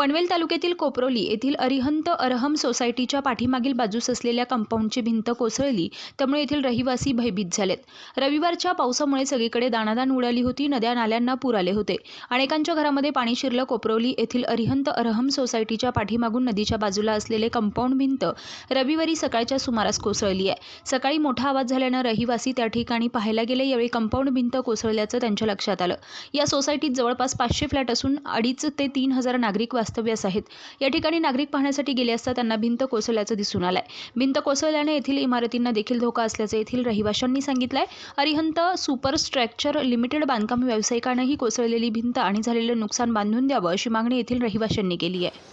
पनवेल तालुक्यातील कोपरोली येथील अरिहंत अरहम सोसायटीच्या पाठीमागील बाजूस असलेल्या कंपाऊंडची भिंत कोसळली त्यामुळे येथील रहिवासी भयभीत झालेत. रविवारच्या पावसामुळे सगळीकडे दाणादाण उडाली होती नद्या नाल्यांना पूर आले होते. अनेकांच्या घरामध्ये पाणी शिरलं कोपरोली येथील अरिहंत अरहम सोसायटीच्या पाठीमागून नदीच्या बाजूला असलेले कंपाऊंड भिंत रविवारी सकाळच्या सुमारास कोसळली आहे. सकाळी मोठा आवाज झाल्यानं रहिवासी त्या ठिकाणी पाहायला गेले यावेळी कंपाऊंड भिंत कोसळल्याचं त्यांच्या लक्षात आलं. या सोसायटीत जवळपास पाचशे फ्लॅट असून अडीच ते तीन हजार नागरिक वास्तव्यास आहेत. या ठिकाणी नागरिक पाहण्यासाठी गेले असता त्यांना भिंत कोसळल्याचं दिसून आलंय. भिंत कोसळल्याने येथील इमारतींना देखील धोका असल्याचं येथील रहिवाशांनी सांगितलंय. अरिहंत सुपर स्ट्रक्चर लिमिटेड बांधकाम व्यावसायिकांनं ही कोसळलेली भिंत आणि झालेलं नुकसान बांधून द्यावं अशी मागणी येथील रहिवाशांनी केली आहे.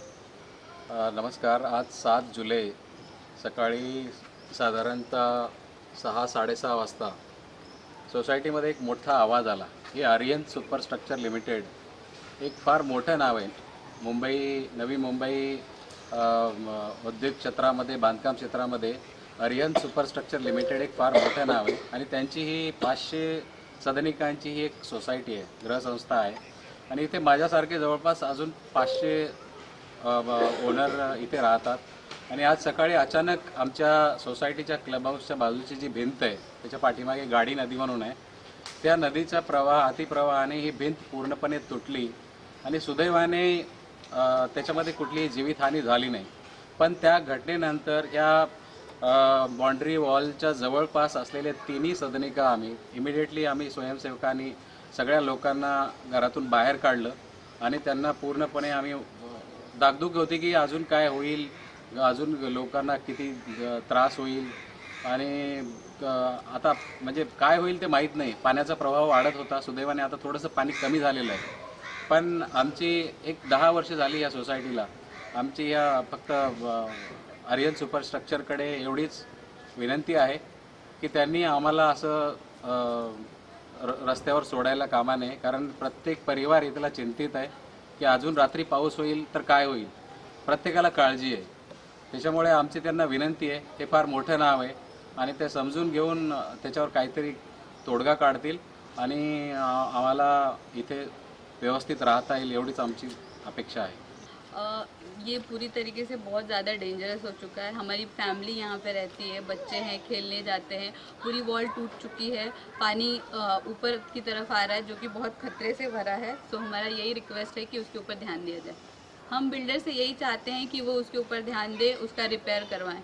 नमस्कार. आज सात जुलै सकाळी साधारणतः सहा साडेसहा वाजता सोसायटीमध्ये एक मोठा आवाज आला हे आर्यन सुपरस्ट्रक्चर लिमिटेड एक फार मोठं नाव आहे. मुंबई नवी मुंबई उद्योग औद्योगिक क्षेत्रामध्ये बांधकाम क्षेत्रामध्ये अरियन सुपरस्ट्रक्चर लिमिटेड एक फार मोठं नाव आहे. आणि त्यांची ही पाचशे सदनिकांची ही एक सोसायटी आहे गृहसंस्था आहे. आणि इथे माझ्यासारखे जवळपास अजून पाचशे ओनर इथे राहतात. आणि आज सकाळी अचानक आमच्या सोसायटीच्या क्लब हाऊसच्या बाजूची जी भिंत आहे त्याच्या पाठीमागे गाडी नदी म्हणून आहे त्या नदीचा प्रवाह अतिप्रवाहाने ही भिंत पूर्णपणे तुटली. आणि सुदैवाने त्याच्यामध्ये कुठलीही जीवितहानी झाली नाही. पण त्या घटनेनंतर या बाँड्री वॉलच्या जवळपास असलेले तिन्ही सदनिका आम्ही इमिडिएटली आम्ही स्वयंसेवकांनी सगळ्या लोकांना घरातून बाहेर काढलं आणि त्यांना पूर्णपणे आम्ही दागदुग होती की अजून काय होईल अजून लोकांना किती त्रास होईल आणि आता म्हणजे काय होईल ते माहीत नाही. पाण्याचा प्रवाह वाढत होता सुदैवाने आता थोडंसं पाणी कमी झालेलं आहे. पण आमची एक दहा वर्ष झाली या सोसायटीला. आमची या फक्त आर्यन सुपरस्ट्रक्चरकडे एवढीच विनंती आहे की त्यांनी आम्हाला असं र- रस्त्यावर सोडायला कामा नये. कारण प्रत्येक परिवार इथला चिंतित आहे की अजून रात्री पाऊस होईल तर काय होईल. प्रत्येकाला काळजी आहे. त्याच्यामुळे आमची त्यांना विनंती आहे. हे फार मोठं नाव आहे. आणि ते समजून घेऊन त्याच्यावर काहीतरी तोडगा काढतील. आणि आम्हाला इथे व्यवस्थित राहता येईल एवढीच आमची अपेक्षा आहे. अ, ये पूरी तरीके से बहुत ज़्यादा डेंजरस हो चुका है. हमारी फैमिली यहाँ पे रहती है बच्चे हैं खेलने जाते हैं. पूरी वॉल टूट चुकी है. पानी ऊपर की तरफ़ आ रहा है जो कि बहुत खतरे से भरा है. सो हमारा यही रिक्वेस्ट है कि उसके ऊपर ध्यान दिया जाए. हम बिल्डर से यही चाहते हैं कि वो उसके ऊपर ध्यान दे उसका रिपेयर करवाएँ.